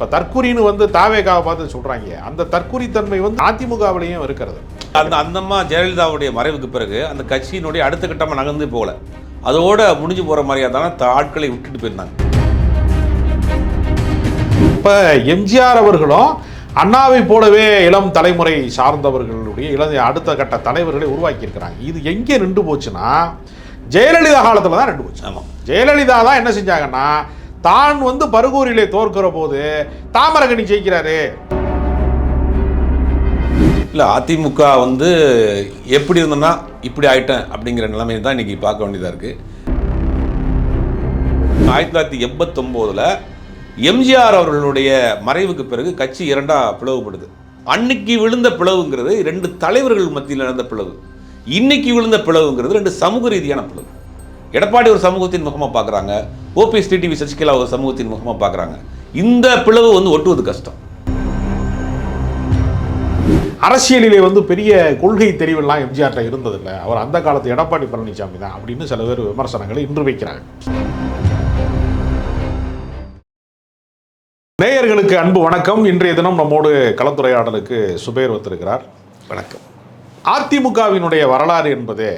இப்போ தற்குறின்னு வந்து தாவேகாவை பார்த்து சொல்கிறாங்க அந்த தற்குறித்தன்மை வந்து அதிமுகவிலையும் இருக்கிறது. அந்த அந்தம்மா ஜெயலலிதாவுடைய மறைவுக்கு பிறகு அந்த கட்சியினுடைய அடுத்த கட்டமாக நகர்ந்து போகல. அதோட முடிஞ்சு போகிற மாதிரியா தானே ஆட்களை விட்டுட்டு போயிருந்தாங்க. இப்போ எம்ஜிஆர் அவர்களும் அண்ணாவை போலவே இளம் தலைமுறை சார்ந்தவர்களுடைய இளம் அடுத்த கட்ட தலைவர்களை உருவாக்கியிருக்கிறாங்க. இது எங்கே நின்று போச்சுன்னா ஜெயலலிதா காலத்தில் தான் நின்று போச்சு. ஆமாம் ஜெயலலிதா தான் என்ன செஞ்சாங்கன்னா தான் வந்து பருகூரிலே தோற்கிற போது தாமரகனி ஜெயிக்கிறாரு. இல்லை அதிமுக வந்து எப்படி இருந்தோன்னா இப்படி ஆயிட்டேன் அப்படிங்கிற நிலைமையை தான் இன்னைக்கு பார்க்க வேண்டியதாக இருக்குது ஆயிரத்தி தொள்ளாயிரத்தி எண்பத்தொம்போதில் எம்ஜிஆர் அவர்களுடைய மறைவுக்கு பிறகு கட்சி இரண்டா பிளவுபடுது. அன்னைக்கு விழுந்த பிளவுங்கிறது ரெண்டு தலைவர்கள் மத்தியில் நடந்த பிளவு. இன்னைக்கு விழுந்த பிளவுங்கிறது ரெண்டு சமூக ரீதியான பிளவு. எடப்பாடி ஒரு சமூகத்தின் முகமாக பார்க்குறாங்க ஓபிஎஸ் டிடிவி சசிகலா ஒரு சமூகத்தின் முகமாக பார்க்குறாங்க இந்த பிளவு வந்து ஒட்டுவது கஷ்டம். அரசியலிலே வந்து பெரிய கொள்கை தெரிவெல்லாம் எம்ஜிஆர்ட்ட இருந்ததில்லை. அவர் அந்த காலத்து எடப்பாடி பழனிசாமி தான் அப்படின்னு சில பேர் விமர்சனங்களை இன்று வைக்கிறாங்க. நேயர்களுக்கு அன்பு வணக்கம். இன்றைய தினம் நம்மோடு கலந்துரையாடலுக்கு சுபேர் வந்திருக்கிறார். வணக்கம். அதிமுகவினுடைய வரலாறு என்பது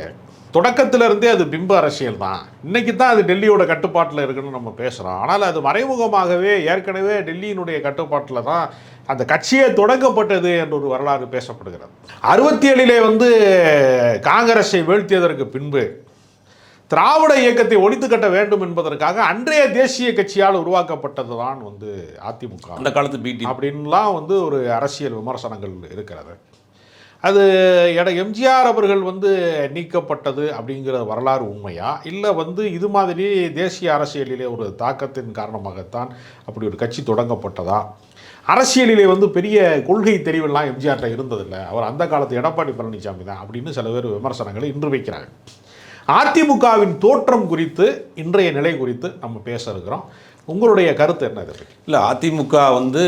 தொடக்கத்திலிருந்தே அது பிம்ப அரசியல் தான் இன்னைக்கு தான் அது டெல்லியோட கட்டுப்பாட்டில் இருக்குன்னு நம்ம பேசுகிறோம் ஆனால் அது மறைமுகமாகவே ஏற்கனவே டெல்லியினுடைய கட்டுப்பாட்டில் தான் அந்த கட்சியே தொடங்கப்பட்டது என்ற ஒரு வரலாறு பேசப்படுகிறது. அறுபத்தி ஏழிலே வந்து காங்கிரஸை வீழ்த்தியதற்கு பின்பு திராவிட இயக்கத்தை ஒழித்து கட்ட வேண்டும் என்பதற்காக அன்றைய தேசிய கட்சியால் உருவாக்கப்பட்டது தான் வந்து அதிமுக அந்த காலத்து பிடி அப்படின்லாம் வந்து ஒரு அரசியல் விமர்சனங்கள் இருக்கிறது. அது எட எம்ஜிஆர் அவர்கள் வந்து நீக்கப்பட்டது அப்படிங்கிற வரலாறு உண்மையா? இல்லை வந்து இது மாதிரி தேசிய அரசியலிலே ஒரு தாக்கத்தின் காரணமாகத்தான் அப்படி ஒரு கட்சி தொடங்கப்பட்டதா? அரசியலிலே வந்து பெரிய கொள்கை தெரிவெல்லாம் எம்ஜிஆர்ட்ட இருந்ததில்லை. அவர் அந்த காலத்து எடப்பாடி பழனிசாமி தான் அப்படின்னு சில பேர் விமர்சனங்களை இன்று வைக்கிறாங்க. அதிமுகவின் தோற்றம் குறித்து இன்றைய நிலை குறித்து நம்ம பேச இருக்கிறோம். உங்களுடைய கருத்து என்ன இது இல்லை அதிமுக வந்து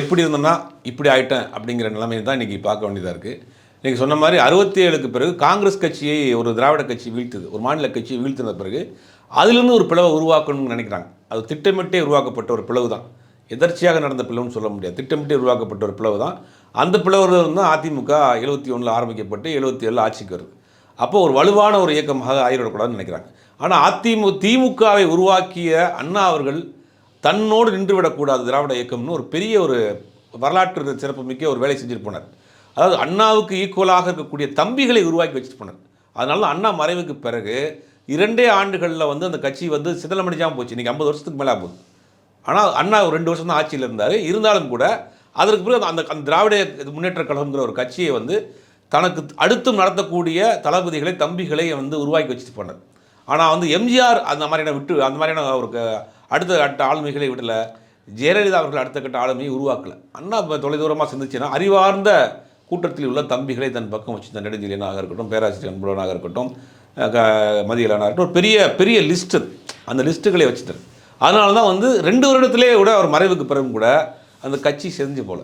எப்படி இருந்தோன்னா இப்படி ஆயிட்டேன் அப்படிங்கிற நிலைமையை தான் இன்றைக்கி பார்க்க வேண்டியதாக இருக்குது இன்றைக்கி சொன்ன மாதிரி அறுபத்தி ஏழுக்கு பிறகு காங்கிரஸ் கட்சியை ஒரு திராவிட கட்சி வீழ்த்துது ஒரு மாநில கட்சியை வீழ்த்தின பிறகு அதிலிருந்து ஒரு பிளவை உருவாக்கணும்னு நினைக்கிறாங்க. அது திட்டமிட்டே உருவாக்கப்பட்ட ஒரு பிளவு தான். எதர்ச்சியாக நடந்த பிளவுன்னு சொல்ல முடியாது. திட்டமிட்டே உருவாக்கப்பட்ட ஒரு பிளவு தான். அந்த பிளவுல தான் அதிமுக எழுபத்தி ஒன்றில் ஆரம்பிக்கப்பட்டு எழுபத்தி ஏழில் ஆட்சிக்கு வருது. அப்போ ஒரு வலுவான ஒரு இயக்கமாக ஆயிடக்கூடாதுன்னு நினைக்கிறாங்க. ஆனால் அதிமு திமுகவை உருவாக்கிய அண்ணா அவர்கள் தன்னோடு நின்று விடக்கூடாது திராவிட இயக்கம்னு ஒரு பெரிய ஒரு வரலாற்று சிறப்புமிக்க ஒரு வேலை செஞ்சுட்டு போனார். அதாவது அண்ணாவுக்கு ஈக்குவலாக இருக்கக்கூடிய தம்பிகளை உருவாக்கி வச்சுட்டு போனார். அதனால அண்ணா மறைவுக்கு பிறகு இரண்டே ஆண்டுகளில் வந்து அந்த கட்சி வந்து சிதலமடிஞ்சாமல் போச்சு. இன்றைக்கி ஐம்பது வருஷத்துக்கு மேலே போகுது ஆனால் அண்ணா ஒரு ரெண்டு வருஷம் தான் ஆட்சியில் இருந்தார். இருந்தாலும் கூட அதற்கு பிறகு அந்த அந்த திராவிட முன்னேற்ற கழகங்கிற ஒரு கட்சியை வந்து தனக்கு அடுத்தும் நடத்தக்கூடிய தளபதிகளை தம்பிகளை வந்து உருவாக்கி வச்சுட்டு போனார். ஆனால் வந்து எம்ஜிஆர் அந்த மாதிரியான விட்டு அந்த மாதிரியான ஒரு அடுத்த கட்ட ஆளுமைகளை விடல. ஜெயலலிதா அவர்கள் அடுத்த கட்ட ஆளுமையை உருவாக்கல. அண்ணா இப்போ தொலைதூரமாக சிந்திச்சுன்னா அறிவார்ந்த கூட்டத்தில் உள்ள தம்பிகளை தன் பக்கம் வச்சு தன் நெடுஞ்செழியனாக இருக்கட்டும் பேராசிரியர் அன்புடனாக இருக்கட்டும் க- மதியலானாக இருக்கட்டும் ஒரு பெரிய பெரிய லிஸ்ட்டு அந்த லிஸ்ட்டுகளை வச்சுட்டார். அதனால தான் வந்து ரெண்டு வருடத்திலே கூட அவர் மறைவுக்கு பிறகும் கூட அந்த கட்சி செஞ்சு போல.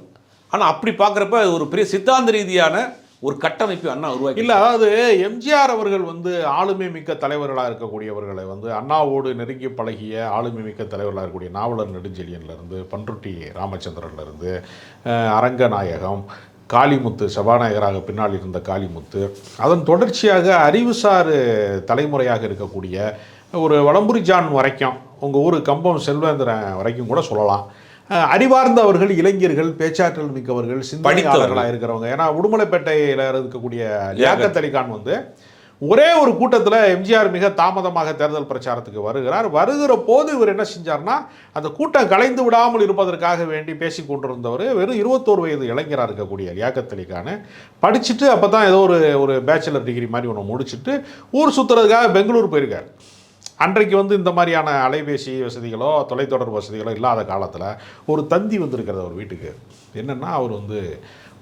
ஆனால் அப்படி பார்க்குறப்ப ஒரு பெரிய சித்தாந்த ரீதியான ஒரு கட்டமைப்பு அண்ணா உருவாக்கி இல்லை அதாவது எம்ஜிஆர் அவர்கள் வந்து ஆளுமை மிக்க தலைவர்களாக இருக்கக்கூடியவர்களை வந்து அண்ணாவோடு நெருங்கி பழகிய ஆளுமை மிக்க தலைவர்களாக இருக்கக்கூடிய நாவலர் நெடுஞ்செழியன்லேருந்து பன்ருட்டி ராமச்சந்திரன்லேருந்து அரங்கநாயகம் காளிமுத்து சபாநாயகராக பின்னால் இருந்த காளிமுத்து அதன் தொடர்ச்சியாக அறிவுசார் தலைமுறையாக இருக்கக்கூடிய ஒரு வளம்புரி ஜான் வரைக்கும் உங்கள் ஊர் கம்பம் செல்வேந்திரன் வரைக்கும் கூட சொல்லலாம். அறிவார்ந்தவர்கள் இளைஞர்கள் பேச்சாற்றல் மிக்கவர்கள் சிந்தனையாளர்களாக இருக்கிறவங்க. ஏன்னா உடுமலைப்பேட்டையில் இருக்கக்கூடிய லியாக்கத் அலி கான் வந்து ஒரே ஒரு கூட்டத்தில் எம்ஜிஆர் மிக தாமதமாக தேர்தல் பிரச்சாரத்துக்கு வருகிறார். வருகிற போது இவர் என்ன செஞ்சார்னா அந்த கூட்டம் கலைந்து விடாமல் இருப்பதற்காக வேண்டி பேசி கொண்டிருந்தவர். வெறும் இருபத்தோரு வயது இளைஞராக இருக்கக்கூடிய லியாக்கத் அலி கான் படிச்சுட்டு அப்போ தான் ஏதோ ஒரு ஒரு பேச்சுலர் டிகிரி மாதிரி ஒன்று முடிச்சுட்டு ஊர் சுற்றுறதுக்காக பெங்களூர் போயிருக்கார். அன்றைக்கு வந்து இந்த மாதிரியான அலைபேசி வசதிகளோ தொலைத்தொடர்பு வசதிகளோ இல்லாத காலத்தில் ஒரு தந்தி வந்திருக்கிறது அவர் வீட்டுக்கு. என்னென்னா அவர் வந்து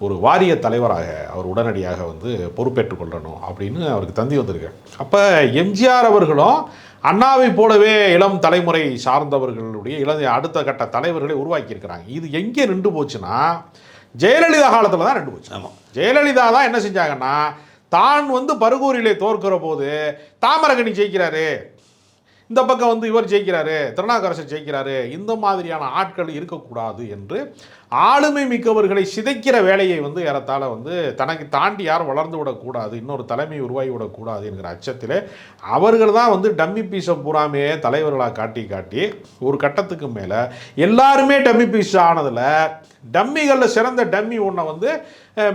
ஒரு வாரிய தலைவராக அவர் உடனடியாக வந்து பொறுப்பேற்றுக் கொள்ளணும் அப்படின்னு அவருக்கு தந்தி வந்திருக்கு. அப்போ எம்ஜிஆர் அவர்களும் அண்ணாவை போலவே இளம் தலைமுறை சார்ந்தவர்களுடைய இளம் அடுத்த கட்ட தலைவர்களை உருவாக்கியிருக்கிறாங்க. இது எங்கே நின்று போச்சுன்னா ஜெயலலிதா காலத்தில் தான் நின்று போச்சு. ஆமாம் ஜெயலலிதா தான் என்ன செஞ்சாங்கன்னா தான் வந்து பருகூரிலே தோற்கிற போது தாமரகனி ஜெயிக்கிறாரு. இந்த பக்கம் வந்து இவர் ஜெயிக்கிறாரு திருநாகரசர் ஜெயிக்கிறாரு இந்த மாதிரியான ஆட்கள் இருக்கக்கூடாது என்று ஆளுமை மிக்கவர்களை சிதைக்கிற வேலையை வந்து ஏறத்தாழ வந்து தனக்கு தாண்டி யாரும் வளர்ந்து விடக்கூடாது இன்னொரு தலைமை உருவாகி விடக்கூடாது என்கிற அச்சத்தில் அவர்கள் தான் வந்து டம்மி பீஸை பூராமே தலைவர்களாக காட்டி காட்டி ஒரு கட்டத்துக்கு மேலே எல்லாருமே டம்மி பீஸ் ஆனதில் டம்மிகளில் சிறந்த டம்மி ஒன்றை வந்து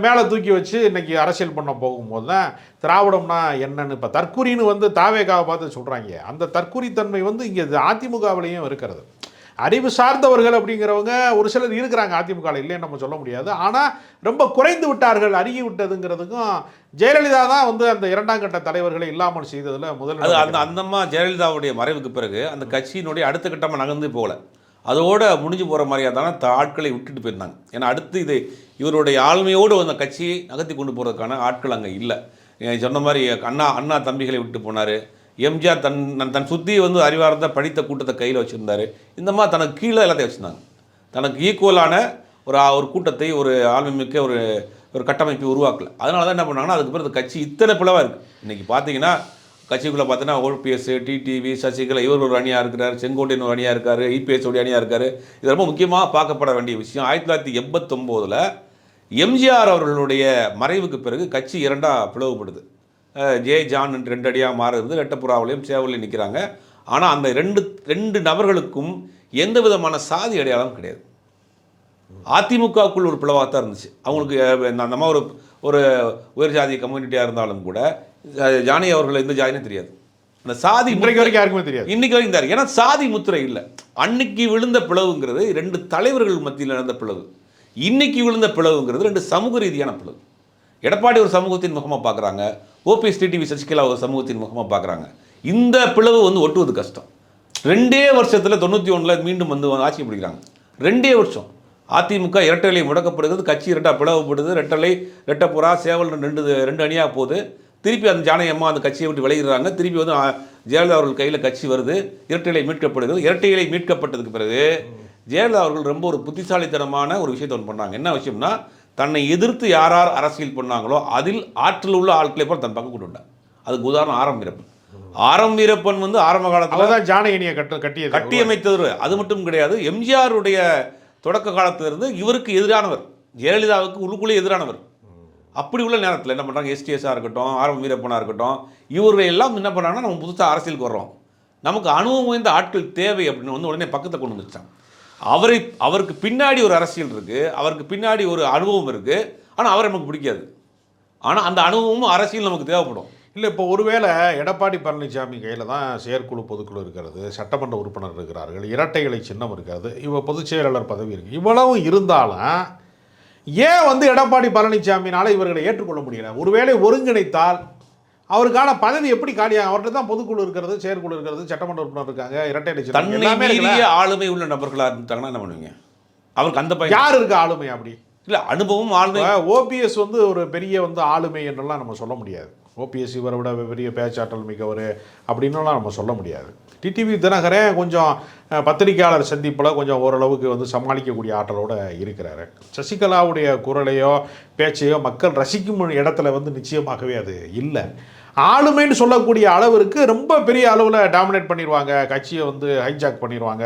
மேலே தூக்கி வச்சு இன்றைக்கி அரசியல் பண்ண போகும்போது தான் திராவிடம்னா என்னன்னு இப்போ தற்குறின்னு வந்து தாவேகாவை பார்த்து சொல்கிறாங்க அந்த தற்குறித்தன்மை வந்து இங்கே அதிமுகவிலையும் இருக்கிறது. அறிவு சார்ந்தவர்கள் அப்படிங்கிறவங்க ஒரு சிலர் இருக்கிறாங்க அதிமுக இல்லைன்னு நம்ம சொல்ல முடியாது. ஆனால் ரொம்ப குறைந்து விட்டார்கள் அருகி விட்டதுங்கிறதுக்கும் ஜெயலலிதா தான் வந்து அந்த இரண்டாம் கட்ட தலைவர்களை இல்லாமல் செய்ததில் முதல் அது அந்த அந்தம்மா ஜெயலலிதாவுடைய மறைவுக்கு பிறகு அந்த கட்சியினுடைய அடுத்த கட்டமாக நகர்ந்து போகல. அதோட முடிஞ்சு போகிற மாதிரியா தானே த ஆட்களை விட்டுட்டு போயிருந்தாங்க. ஏன்னா அடுத்து இது இவருடைய ஆளுமையோடு அந்த கட்சியை நகர்த்தி கொண்டு போகிறதுக்கான ஆட்கள் அங்கே இல்லை. சொன்ன மாதிரி அண்ணா அண்ணா தம்பிகளை விட்டு போனார். எம்ஜிஆர் தன் தன்- சுற்றி வந்து அறிவார்ந்த படித்த கூட்டத்தை கையில் வச்சுருந்தாரு. இந்த மாதிரி தனக்கு கீழே எல்லாத்தையும் வச்சுருந்தாங்க. தனக்கு ஈக்குவலான ஒரு ஒரு கூட்டத்தை ஒரு ஆளுமைமிக்க ஒரு ஒரு கட்டமைப்பை உருவாக்கலை. அதனால தான் என்ன பண்ணாங்கன்னா அதுக்கு பிறகு கட்சி இத்தனை பிளவாக இருக்குது இன்றைக்கி பார்த்தீங்கன்னா கட்சிக்குள்ளே பார்த்தீங்கன்னா ஓபிஎஸ் டிடிவி சசிகலா இவர் ஒரு அணியாக இருக்கிறார் செங்கோட்டையன் ஒரு அணியாக இருக்கார் இபிஎஸ் ஒரு அணியாக இருக்கார். இது ரொம்ப முக்கியமாக பார்க்கப்பட வேண்டிய விஷயம். ஆயிரத்தி தொள்ளாயிரத்தி எண்பத்தொம்போதில் எம்ஜிஆர் அவர்களுடைய மறைவுக்கு பிறகு கட்சி இரண்டாக பிளவுபடுது. ஜே ஜான் ரெண்டு அடியாக மாறுது ரெட்டப்புறாவிலையும் சேவலையும் நிற்கிறாங்க. ஆனால் அந்த ரெண்டு ரெண்டு நபர்களுக்கும் எந்த விதமான சாதி அடையாளம் கிடையாது. அதிமுகவுக்குள் ஒரு பிளவாக தான் இருந்துச்சு. அவங்களுக்கு மாதிரி ஒரு ஒரு உயர் ஜாதி கம்யூனிட்டியாக இருந்தாலும் கூட ஜானி அவர்கள் எந்த ஜாதினே தெரியாது. அந்த சாதி இன்றைக்கு வரைக்கும் யாருக்குமே தெரியாது. இன்னைக்கு வரைக்கும் இருக்கு. ஏன்னா சாதி முத்திரை இல்லை. அன்னைக்கு விழுந்த பிளவுங்கிறது ரெண்டு தலைவர்கள் மத்தியில் நடந்த பிளவு. இன்னைக்கு விழுந்த பிளவுங்கிறது ரெண்டு சமூக ரீதியான பிளவு. எடப்பாடி ஒரு சமூகத்தின் முகமாக பார்க்குறாங்க. ஓபிஎஸ் டிடிவி சசிகலா ஒரு சமூகத்தின் முகமாக பார்க்குறாங்க இந்த பிளவு வந்து ஒட்டுவது கஷ்டம். ரெண்டே வருஷத்தில் தொண்ணூற்றி ஒன்றில் மீண்டும் வந்து ஆட்சி பிடிக்கிறாங்க. ரெண்டே வருஷம். அதிமுக இரட்டலை முடக்கப்படுகிறது கட்சி இரட்டா பிளவுபடுது ரெட்டலை ரெட்டப்புறா சேவல் ரெண்டு ரெண்டு அணியாக போகுது. திருப்பி அந்த ஜானகி அம்மா அந்த கட்சியை விட்டு விளையிடுறாங்க திருப்பி வந்து ஜெயலலிதா அவர்கள் கையில் கட்சி வருது இரட்டை மீட்கப்படுகிறது. இரட்டை மீட்கப்பட்டதுக்கு பிறகு ஜெயலலிதா அவர்கள் ரொம்ப ஒரு புத்திசாலித்தனமான ஒரு விஷயத்தை ஒன்று பண்ணாங்க. என்ன விஷயம்னா தன்னை எதிர்த்து யார் யார் அரசியல் பண்ணாங்களோ அதில் ஆற்றல் உள்ள ஆட்களை போல தன் பக்கம் கொண்டு அதுக்கு உதாரணம் ஆரம் வீரப்பன். ஆரம் வீரப்பன் வந்து ஆரம்ப காலத்தில் அவர்தான் ஜானகினியை கட்ட கட்டியது. கட்டியமைத்தவர் அது மட்டும் கிடையாது எம்ஜிஆருடைய தொடக்க காலத்திலிருந்து இவருக்கு எதிரானவர் ஜெயலலிதாவுக்கு உள்ளுக்குள்ளே எதிரானவர். அப்படி உள்ள நேரத்தில் என்ன பண்ணுறாங்க எஸ்டிஎஸ்ஸாக இருக்கட்டும் ஆர்வம் வீரப்பனாக இருக்கட்டும் இவர்கள் எல்லாம் என்ன பண்ணாங்கன்னா நம்ம புதுசாக அரசியலுக்கு வர்றோம். நமக்கு அனுபவம் வாய்ந்த ஆட்கள் தேவை அப்படின்னு வந்து உடனே பக்கத்தை கொண்டு வந்துச்சாங்க அவரை அவருக்கு பின்னாடி ஒரு அரசியல் இருக்குது அவருக்கு பின்னாடி ஒரு அனுபவம் இருக்குது ஆனால் அவரை நமக்கு பிடிக்காது. ஆனால் அந்த அனுபவமும் அரசியல் நமக்கு தேவைப்படும். இல்லை இப்போ ஒருவேளை எடப்பாடி பழனிசாமி கையில் தான் செயற்குழு பொதுக்குழு இருக்கிறது சட்டமன்ற உறுப்பினர் இருக்கிறார்கள் இரட்டைகளை சின்னம் இருக்கிறது இவ பொதுச் செயலாளர் பதவி இருக்குது இவ்வளவும் இருந்தாலும் ஏன் வந்து எடப்பாடி பழனிசாமினால் இவர்களை ஏற்றுக்கொள்ள முடியல? ஒருவேளை ஒருங்கிணைத்தால் அவருக்கான பதவி எப்படி காலியாகும் அவர்கிட்ட தான் பொதுக்குழு இருக்கிறது செயற்குழு இருக்கிறது சட்டமன்ற உறுப்பினர் இருக்காங்க இருக்குல்ல. மீறிய ஆளுமை உள்ள நபர்களாக இருந்துட்டாங்கன்னா என்ன பண்ணுவீங்க? அவருக்கு அந்த பையன் யார் இருக்கு ஆளுமை அப்படி? இல்லை அனுபவம் ஆளுமை. ஓபிஎஸ் வந்து ஒரு பெரிய வந்து ஆளுமை என்றெல்லாம் நம்ம சொல்ல முடியாது. ஓபிஎஸ் இவரை விட பெரிய பேச்சாற்றல் மிக்கவர் அப்படின்னுலாம் நம்ம சொல்ல முடியாது. டிடிவி தினகரன் கொஞ்சம் பத்திரிகையாளர் பத்திரிக்கையாளர் சந்திப்பில் கொஞ்சம் ஓரளவுக்கு வந்து சமாளிக்கக்கூடிய ஆற்றலோட இருக்கிறாரு. சசிகலாவுடைய குரலையோ பேச்சையோ மக்கள் ரசிக்கும் இடத்துல வந்து நிச்சயமாகவே அது இல்லை. ஆளுமைன்னு சொல்லக்கூடிய அளவிற்கு ரொம்ப பெரிய அளவில் டாமினேட் பண்ணிடுவாங்க கட்சியை வந்து ஹைஜாக் பண்ணிடுவாங்க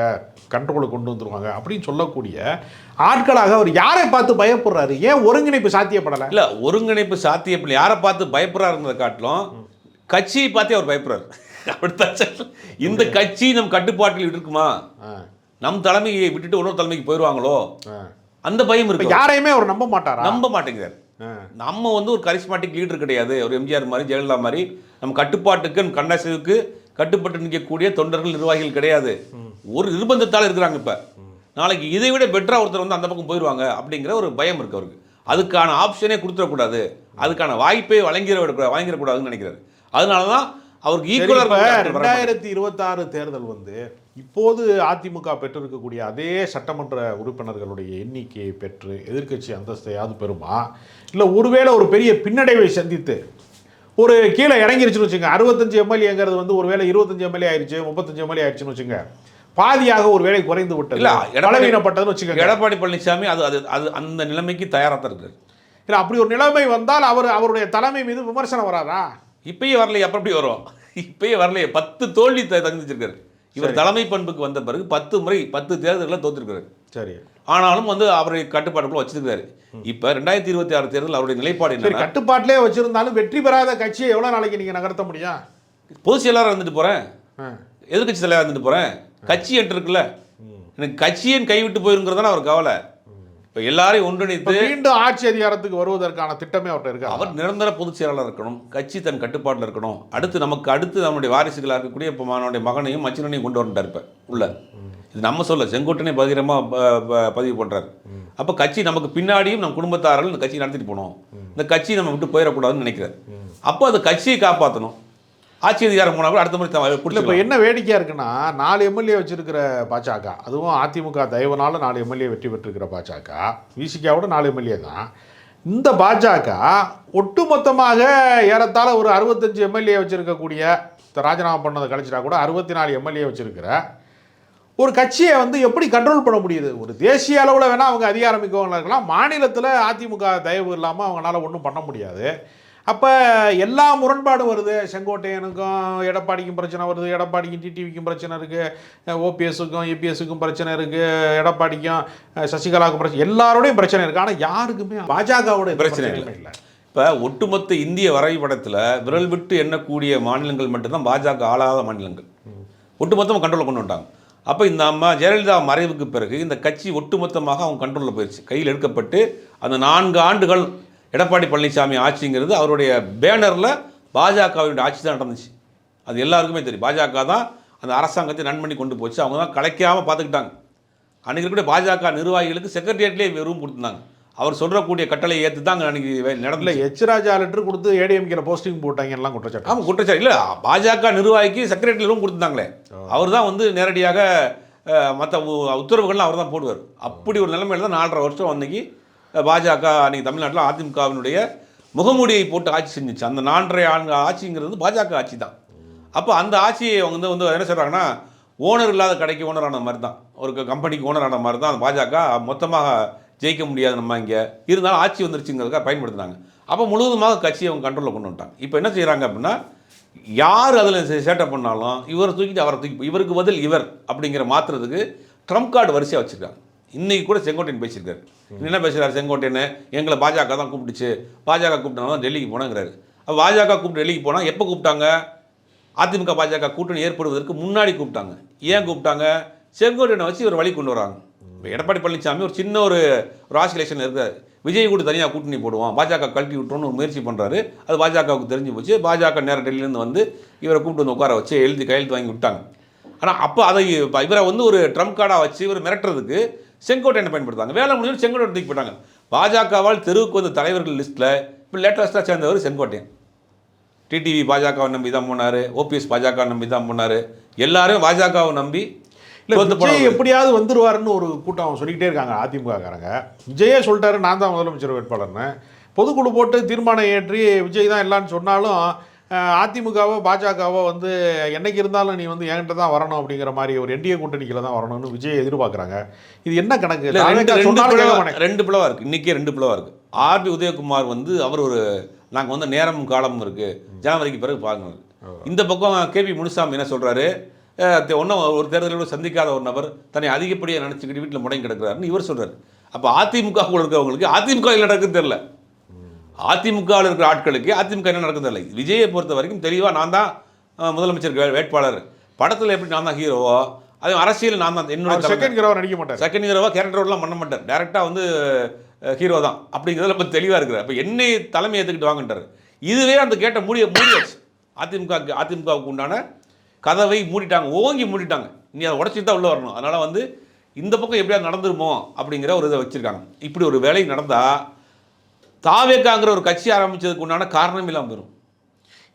கண்ட்ரோலுக்கு கொண்டு வந்துருவாங்க அப்படின்னு சொல்லக்கூடிய ஆட்களாக அவர் யாரை பார்த்து பயப்படுறாரு? ஏன் ஒருங்கிணைப்பு சாத்தியப்படலை? இல்லை ஒருங்கிணைப்பு சாத்தியப்படல. யாரை பார்த்து பயப்படுறாருங்கிறத காட்டிலும் கட்சியை பார்த்தே அவர் பயப்படுறாரு. அப்படித்தான். இந்த கட்சி நம் கட்டுப்பாட்டில் இருக்குமா? நம் தலைமையை விட்டுட்டு இன்னொரு தலைமைக்கு போயிடுவாங்களோ ஆ. அந்த பயம் இருக்கு? யாரையுமே அவர் நம்ப மாட்டாரா? நம்ப மாட்டேங்கிறார். நம்ம வந்து ஒரு கரிஸ்மாட்டிக் லீடர் கிடையாது. ஒரு எம்ஜிஆர் மாதிரி ஜெயலலிதா மாதிரி. நம்ம கட்டுப்பாட்டுக்கு நம்ம கண்ணாசிவுக்கு கட்டுப்பட்டு நிற்கக்கூடிய தொண்டர்கள் நிர்வாகிகள் கிடையாது. ஒரு நிர்பந்தத்தால் இருக்கிறாங்க இப்போ. நாளைக்கு இதை விட பெட்டராக ஒருத்தர் வந்து அந்த பக்கம் போயிடுவாங்க அப்படிங்கிற ஒரு பயம் இருக்கு அவருக்கு. அதுக்கான ஆப்ஷனே கொடுத்துடக்கூடாது. அதுக்கான வாய்ப்பை வழங்கிட விடக்கூடாது வழங்கிடக்கூடாதுன்னு நினைக்கிறாரு. அதனால தான் அவருக்கு ஈக்குவலாக ரெண்டாயிரத்தி இருபத்தாறு தேர்தல் வந்து இப்போது அதிமுக பெற்றிருக்கக்கூடிய அதே சட்டமன்ற உறுப்பினர்களுடைய எண்ணிக்கையை பெற்று எதிர்க்கட்சி அந்தஸ்தையாவது பெறுமா? இல்லை ஒருவேளை ஒரு பெரிய பின்னடைவை சந்தித்து ஒரு கீழே இறங்கிருச்சுன்னு வச்சுங்க அறுபத்தஞ்சு எம்எல்ஏங்கிறது வந்து ஒருவேளை இருபத்தஞ்சு எம்எல்ஏ ஆயிடுச்சு முப்பத்தஞ்சு எம்எல்ஏ ஆயிடுச்சுன்னு வச்சுங்க பாதியாக ஒரு வேலை குறைந்து விட்டது இல்ல, பலவீனப்பட்டதுன்னு வச்சுக்கோங்க. எடப்பாடி பழனிசாமி அது அது அது அந்த நிலைமைக்கு தயாராக தான் இருக்காரு. இல்லை அப்படி ஒரு நிலைமை வந்தால் அவர் அவருடைய தலைமை மீது விமர்சனம் வராதா? இப்பயே வரலையே அப்புறம் எப்படி வரும்? இப்பயே வரலையே. பத்து தோல்வி த- தந்திச்சிருக்காரு இவர் தலைமை பண்புக்கு வந்த பிறகு பத்து முறை பத்து தேர்தல்களில் தோத்துருக்காரு. சரி. ஆனாலும் வந்து அவரை கட்டுப்பாட்டுக்குள்ள வச்சிருக்காரு. இப்போ ரெண்டாயிரத்தி இருபத்தி ஆறு தேர்தல் அவருடைய நிலைப்பாடு என்ன கட்டுப்பாட்டிலே வச்சிருந்தாலும் வெற்றி பெறாத கட்சியை எவ்வளவு நாளைக்கு நீங்க நகர்த்த முடியும்? பொதுச் செயலாளர் இருந்துட்டு போறேன். ஆ. எதிர்க்கட்சி தலைவராக இருந்துட்டு போறேன். கட்சி என்று இருக்குல்ல. எனக்கு கட்சியின் கைவிட்டு போயிருங்கிறதான அவர் கவலை. இப்போ எல்லாரையும் ஒன்றிணைத்து மீண்டும் ஆட்சி அதிகாரத்துக்கு வருவதற்கான திட்டமே அவர்கிட்ட இருக்கு? அவர் நிரந்தர பொதுச் செயலாளர் இருக்கணும் கட்சி தன் கட்டுப்பாட்டில் இருக்கணும். அடுத்து நமக்கு அடுத்து நம்முடைய வாரிசுகளாக இருக்கக்கூடிய இப்போ அவனுடைய மகனையும் மச்சினையும் கொண்டு வந்துட்டார் இப்போ உள்ள. இது நம்ம சொல்ல செங்கோட்டனே பகிரமாக பதிவு பண்ணுறாரு அப்போ கட்சி நமக்கு பின்னாடியும் நம்ம குடும்பத்தார்கள் இந்த கட்சி நடத்திட்டு போகணும். இந்த கட்சி நம்ம விட்டு போயிடக்கூடாதுன்னு நினைக்கிறார். அப்போ அந்த கட்சியை காப்பாற்றணும் ஆட்சி அதிகாரம் போனால் கூட அடுத்த முறை இல்ல இப்போ என்ன வேடிக்கையா இருக்குன்னா நாலு எம்எல்ஏ வச்சிருக்கிற பாஜக அதுவும் அதிமுக தயவுனால நாலு எம்எல்ஏ வெற்றி பெற்றிருக்கிற பாஜக விசிகாவோட நாலு எம்எல்ஏ தான். இந்த பாஜக ஒட்டுமொத்தமாக ஏறத்தாழ ஒரு அறுபத்தஞ்சு எம்எல்ஏ வச்சிருக்கக்கூடிய ராஜினாமா பண்ணதை கழிச்சிட்டா கூட அறுபத்தி நாலு எம்எல்ஏ வச்சிருக்கிற ஒரு கட்சியை வந்து எப்படி கண்ட்ரோல் பண்ண முடியுது? ஒரு தேசிய அளவில் வேணால் அவங்க அதிகாரம் மிக்கவங்களா இருக்கலாம். மாநிலத்தில் அதிமுக தயவு இல்லாமல் அவங்களால ஒன்றும் பண்ண முடியாது. அப்போ எல்லா முரண்பாடும் வருது. செங்கோட்டையனுக்கும் எடப்பாடிக்கும் பிரச்சனை வருது. எடப்பாடிக்கும் டிடிவிக்கும் பிரச்சனை இருக்குது ஓபிஎஸ்ஸுக்கும் இபிஎஸ்ஸுக்கும் பிரச்சனை இருக்குது எடப்பாடிக்கும் சசிகலாவுக்கும் பிரச்சனை எல்லாரோடையும் பிரச்சனை இருக்குது ஆனால் யாருக்குமே பாஜகவோட பிரச்சனை இல்லை. இப்போ ஒட்டுமொத்த இந்திய வரைபடத்தில் விரல் விட்டு எண்ணக்கூடிய மாநிலங்கள் மட்டும்தான் பாஜக ஆளாத மாநிலங்கள். ஒட்டுமொத்தமாக கண்ட்ரோலில் கொண்டு வந்துட்டாங்க. அப்போ இந்த அம்மா ஜெயலலிதா மறைவுக்கு பிறகு இந்த கட்சி ஒட்டுமொத்தமாக அவங்க கண்ட்ரோலில் போயிடுச்சு கையில் எடுக்கப்பட்டு அந்த நான்கு ஆண்டுகள் எடப்பாடி பழனிசாமி ஆட்சிங்கிறது அவருடைய பேனரில் பாஜகவினுடைய ஆட்சி தான் நடந்துச்சு. அது எல்லாருக்குமே தெரியும். பாஜக தான் அந்த அரசாங்கத்தை ரன் பண்ணி கொண்டு போச்சு. அவங்க தான் கலைக்காமல் பார்த்துக்கிட்டாங்க. அன்றைக்கி இருக்கக்கூடிய பாஜக நிர்வாகிகளுக்கு செக்ரட்டரியேட்லேயே ரூம் கொடுத்துருந்தாங்க. அவர் சொல்கிறக்கூடிய கட்டளை ஏற்று தான் அங்கே அன்றைக்கி நடந்தல எச் ராஜா லெட்டர் கொடுத்து ஏடிஎம்கேல போஸ்டிங் போட்டாங்க எல்லாம் குற்றச்சாட்டு. ஆமாம் குற்றச்சாட்டு. இல்லை பாஜக நிர்வாகிக்கு செக்ரட்டரி ரூம் கொடுத்துருந்தாங்களே. அவர் தான் வந்து நேரடியாக மற்ற உத்தரவுகள்லாம் அவர் தான் போடுவார். அப்படி ஒரு நிலைமையில தான் நாலரை வருஷம் அன்னைக்கு அஹ், பாஜக அன்றைக்கி தமிழ்நாட்டில் அதிமுகவினுடைய முகமூடியை போட்டு ஆட்சி செஞ்சுச்சு. அந்த நான்கரை ஆண்டு ஆட்சிங்கிறது பாஜக ஆட்சி தான். அப்போ அந்த ஆட்சியை அவங்க வந்து வந்து என்ன சொல்கிறாங்கன்னா ஓனர் இல்லாத கடைக்கு ஓனர் ஆன மாதிரி தான். ஒரு கம்பெனிக்கு ஓனர் ஆன மாதிரி தான் அந்த பாஜக மொத்தமாக ஜெயிக்க முடியாது நம்ம இங்கே. இருந்தாலும் ஆட்சி வந்துருச்சுங்கிறதுக்காக பயன்படுத்துனாங்க அப்போ முழுவதுமாக கட்சியை அவங்க கண்ட்ரோலில் கொண்டு வந்துட்டாங்க. இப்போ என்ன செய்கிறாங்க அப்படின்னா யார் அதில் சேட்டை பண்ணாலும் இவரை தூக்கிட்டு அவரை தூக்கி இவருக்கு பதில் இவர் அப்படிங்கிற மாத்திரத்துக்கு ட்ரம்ப் கார்டு வரிசையாக வச்சுருக்காங்க. இன்றைக்கி கூட செங்கோட்டையன் பேசியிருக்காரு. என்ன பேசுகிறார் செங்கோட்டையன் எங்களை பாஜக தான் கூப்பிட்டுச்சு. பாஜக கூப்பிட்டாங்க தான் டெல்லிக்கு போனாங்கிறாரு. அப்போ பாஜக கூப்பிட்டு டெல்லிக்கு போனால் எப்போ கூப்பிட்டாங்க? அதிமுக பாஜக கூட்டணி ஏற்படுவதற்கு முன்னாடி கூப்பிட்டாங்க. ஏன் கூப்பிட்டாங்க? செங்கோட்டையனை வச்சு ஒரு வழி கொண்டு வராங்க. இப்போ எடப்பாடி பழனிசாமி ஒரு சின்ன ஒரு ஒரு ஆசிலேஷன் விஜய் கூட தனியாக கூட்டணி போடுவோம் பாஜக கழட்டி விட்டுறோன்னு ஒரு முயற்சி பண்ணுறாரு அது பாஜகவுக்கு தெரிஞ்சு போச்சு. பாஜக நேரம் டெல்லியிலேருந்து வந்து இவரை கூப்பிட்டு வந்து உட்கார வச்சு எழுதி கையெழுத்து வாங்கி விட்டாங்க. ஆனால் அப்போ அதை இவரை வந்து ஒரு ட்ரம்ப் கார்டாக வச்சு இவர் மிரட்டுறதுக்கு செங்கோட்டையனை பயன்படுத்தாங்க வேலை முடிஞ்சு செங்கோட்டை தூக்கி போட்டாங்க. பாஜகவால் தெருவுக்கு வந்த தலைவர்கள் லிஸ்ட்டில் இப்போ லேட்டஸ்ட்டாக சேர்ந்தவர் செங்கோட்டையன். டிடிவி பாஜகவை நம்பி தான் போனார் ஓபிஎஸ் பாஜக நம்பி தான் போனார். எல்லாரும் பாஜகவை நம்பி விஜய். எப்படியாவது வந்துருவாருன்னு ஒரு கூட்டம் சொல்லிக்கிட்டே இருக்காங்க அதிமுககாரங்க. விஜயே சொல்லிட்டாரு நான் தான் முதலமைச்சர் வேட்பாளர்னு. பொதுக்குழு போட்டு தீர்மானம் ஏற்றி விஜய் தான் எல்லான்னு சொன்னாலும் அதிமுகவோ பாஜகவோ வந்து என்னைக்கு இருந்தாலும் நீ வந்து என்கிட்ட தான் வரணும் அப்படிங்கிற மாதிரி ஒரு என்டிஏ கூட்டணிக்குள்ள தான் வரணும்னு விஜய் எதிர்பார்க்குறாங்க. இது என்ன கணக்கு? ரெண்டு தாவேக்கா ரெண்டு சொன்னாலும் கேட்க பிளவா- மாட்டேங்க. ரெண்டு பிளவா இருக்கு. இன்னைக்கே ரெண்டு பிளவா இருக்கு. ஆர்பி உதயகுமார் வந்து அவர் ஒரு நாங்க வந்து நேரமும் காலமும் இருக்கு. ஜனவரிக்கு பிறகு பாருங்க. இந்த பக்கம் கேபி முனுசாமி என்ன சொல்றாரு? ஒன்றும் ஒரு தேர்தலில் கூட சந்திக்காத ஒரு நபர் தன்னை அதிகப்படியாக நினச்சிக்கிட்டு வீட்டில் முடங்கி கிடக்குறாருன்னு இவர் சொல்றாரு. அப்போ அதிமுக கூட இருக்கிறவங்களுக்கு அதிமுக நடக்குன்னு தெரியல. அதிமுகவில் இருக்கிற ஆட்களுக்கு அதிமுக என்ன நடக்குது தெரியல விஜயை பொறுத்த வரைக்கும் தெளிவாக நான் தான் முதலமைச்சர் வேட்பாளர். படத்தில் எப்படி நான் தான் ஹீரோவோ அதே அரசியல் நான் தான் தலைமை. செகண்ட் கிரவ நடிக்க மாட்டார். செகண்ட் ஹீரோவா கேரக்டர் ரோல்லாம் பண்ண மாட்டார். டேரெக்டாக வந்து ஹீரோ தான். அப்படிங்கிறதுல இப்போ தெளிவாக இருக்கிறார். அப்போ என்னை தலைமை ஏற்றுக்கிட்டு வாங்கன்றார் இதுவே அந்த கேட்ட மூடிய மூடியாச்சு. அதிமுக அதிமுகவுக்கு உண்டான கதவை மூடிட்டாங்க ஓங்கி மூடிட்டாங்க. நீ அதை உடச்சிட்டு தான் உள்ளே வரணும். அதனால் வந்து இந்த பக்கம் எப்படியாவது நடந்துருமோ அப்படிங்கிற ஒரு இதை வச்சுருக்காங்க. இப்படி ஒரு வேலை நடந்தால் தாவேக்காங்கிற ஒரு கட்சி ஆரம்பிச்சதுக்கு உண்டான காரணம் இல்லாமல் போயிடும்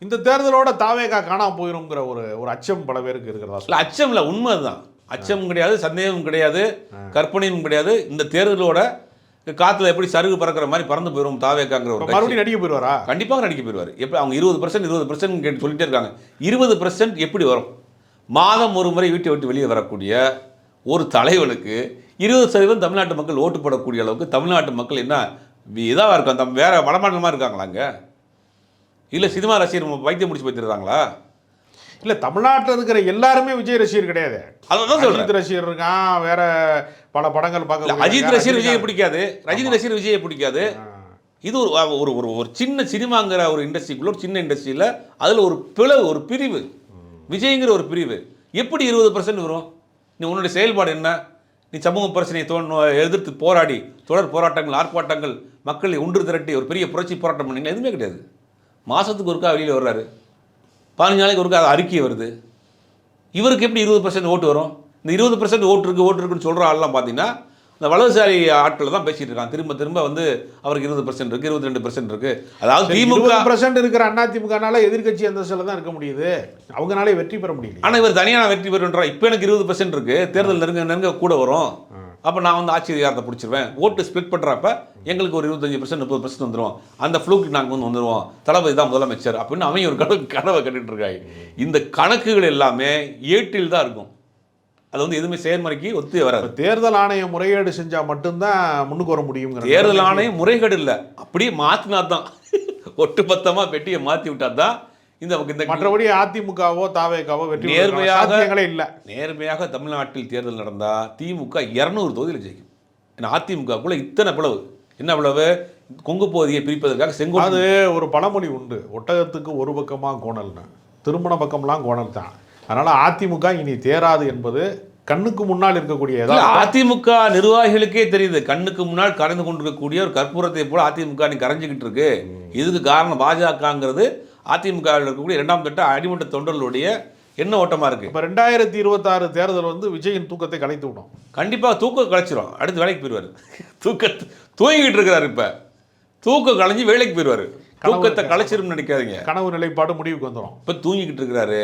இந்த தேர்தலோட தாவேகா காணாம போயிருங்கிற ஒரு ஒரு அச்சம் பல பேருக்கு இருக்கிறதா இல்லை அச்சம் இல்லை உண்மை அதுதான் அச்சம் கிடையாது சந்தேகம் கிடையாது கற்பனையும் கிடையாது. இந்த தேர்தலோட காத்துல எப்படி சருகு பறக்கிற மாதிரி பறந்து போயிடும் தாவேக்காங்கிற ஒரு. மறுபடியும் நடிக்க போயிடுவாரா? கண்டிப்பாக நடிக்க போயிடுவார். எப்படி அவங்க இருபது பர்சன்ட் இருபது பர்சன்ட் கேட்டு சொல்லிட்டே இருக்காங்க. இருபது பர்சன்ட் எப்படி வரும்? மாதம் ஒரு முறை வீட்டை விட்டு வெளியே வரக்கூடிய ஒரு தலைவனுக்கு இருபது சதவீதம் தமிழ்நாட்டு மக்கள் ஓட்டு போடக்கூடிய அளவுக்கு தமிழ்நாட்டு மக்கள் என்ன இதாக இருக்கும்? தம் வேற வடமாநிலமாக இருக்காங்களா அங்கே? இல்லை சினிமா ரசிகர் வைத்தியம் முடிச்சு வைத்திருக்காங்களா? இல்ல தமிழ்நாட்டுல இருக்கிற எல்லாருமே விஜய் ரசிகர் கிடையாது. அதான் சொல்றேன். அஜித் ரசிகர் இருக்கான் வேற பல படங்கள் பார்க்க அஜித் ரசிகர் விஜயை பிடிக்காது. ரஜினி ரசிகர் விஜயை பிடிக்காது. இது ஒரு ஒரு ஒரு ஒரு சின்ன சினிமாங்கிற ஒரு இண்டஸ்ட்ரிக்குள்ள ஒரு சின்ன இண்டஸ்ட்ரியில் அதில் ஒரு பிளவு ஒரு பிரிவு. விஜய்ங்கிற ஒரு பிரிவு. எப்படி இருபது பர்சன்ட் வரும்? நீ உன்னுடைய செயல்பாடு என்ன? நீ சமூக பிரச்சனையை தோணு எதிர்த்து போராடி தொடர் போராட்டங்கள் ஆர்ப்பாட்டங்கள் மக்களை ஒன்று திரட்டி ஒரு பெரிய புரட்சி போராட்டம் பண்ணீங்க எதுவுமே கிடையாது. மாதத்துக்கு ஒருக்கா வெளியில் வர்றாரு. பதினஞ்சு நாளைக்கு ஒருக்கா அது அறிக்கை வருது. இவருக்கு எப்படி இருபது பர்சன்ட் ஓட்டு வரும்? இந்த இருபது பர்சன்ட் ஓட்டு இருக்குது ஓட்டு இருக்குன்னு சொல்கிற ஆள்லாம் பார்த்தீங்கன்னா இந்த வலதுசாரி ஆட்கள் தான் பேசிட்டு இருக்காங்க. திரும்ப திரும்ப வந்து அவருக்கு இருபது பர்சன்ட் இருக்கு இருபத்தி ரெண்டு பர்சன்ட் இருக்கு. அதாவது திமுக பர்சன்ட் இருக்கிற அதிமுகனால எதிர்க்கட்சி அந்தஸ்துல தான் இருக்க முடியுது. அவங்கனாலே வெற்றி பெற முடியல ஆனால் இவர் தனியாக வெற்றி பெறுன்றார் இப்போ எனக்கு இருபது பர்சன்ட் இருக்கு. தேர்தல் நெருங்க நெருங்க கூட வரும். அப்போ நான் வந்து ஆட்சி அதிகாரத்தை பிடிச்சிருவேன். ஓட்டு ஸ்ப்ளிட் பண்ணுறப்ப எங்களுக்கு ஒரு இருபத்தஞ்சு பர்சன்ட் முப்பது பர்சன்ட் வந்துடும் அந்த ஃப்ளூக்கு நாங்கள் வந்து வந்துடுவோம் தளபதி தான் முதலமைச்சர் அப்படின்னு அவன் ஒரு கனவு கனவை கட்டிட்டு இருக்காங்க இந்த கணக்குகள் எல்லாமே ஏட்டில் தான் இருக்கும். அது வந்து எதுவுமே செயல்முறைக்கு ஒத்து வராது. தேர்தல் ஆணையம் முறையீடு செஞ்சா மட்டும்தான் முன்னுக்கு வர முடியுங்கிற தேர்தல் ஆணையம் முறைகேடு இல்லை. அப்படியே மாற்றினா தான் ஒட்டுமொத்தமாக பெட்டியை மாற்றி விட்டா தான் இந்த இந்த மற்றபடி அதிமுகவோ தாவேக்காவோ வெற்றி நேர்மையாக- இல்ல. நேர்மையாக தமிழ்நாட்டில் தேர்தல் நடந்தால் திமுக இரநூறு தொகுதியில் ஜெயிக்கும். ஏன்னா அதிமுகக்குள்ள இத்தனை பிளவு. என்ன பிளவு? கொங்கு பகுதியை பிரிப்பதற்காக செங்கோல் அது ஒரு பழமொழி உண்டு. ஒட்டகத்துக்கு ஒரு பக்கமா கோணல்னு. திருமண பக்கம்லாம் கோணல் தான். அதனால அதிமுக இனி தேராது என்பது கண்ணுக்கு முன்னால் இருக்கக்கூடிய அதிமுக நிர்வாகிகளுக்கே தெரியுது. கண்ணுக்கு முன்னால் கரைந்து கொண்டிருக்கக்கூடிய ஒரு கற்பூரத்தை போல அதிமுக நீ கரைஞ்சிக்கிட்டு இருக்கு. இதுக்கு காரணம் பாஜகங்கிறது அதிமுக வில் இருக்கக்கூடிய இரண்டாம் தட்ட அடிமட்ட தொண்டர்களுடைய எண்ண ஓட்டமா இருக்கு. இப்போ ரெண்டாயிரத்தி இருபத்தாறு தேர்தல் வந்து விஜயின் தூக்கத்தை கலைத்து விடும் கண்டிப்பாக தூக்கம் கலைச்சிரும். அடுத்து வேலைக்கு போயிடுவார் தூக்க தூங்கிட்டு இருக்கிறாரு இப்போ. தூக்கம் கலைஞ்சு வேலைக்கு போயிடுவார் தூக்கத்தை கலைச்சிரும்னு நினைக்காதீங்க. கனவு நிலைப்பாடு முடிவுக்கு வந்துடும் இப்போ தூங்கிக்கிட்டு இருக்கிறாரு.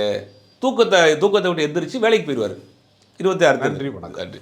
தூக்கத்தை தூக்கத்தை விட்டு எந்திரிச்சு வேலைக்கு போயிடுவார். இருபத்தி ஆறு நன்றி, வணக்கம். நன்றி.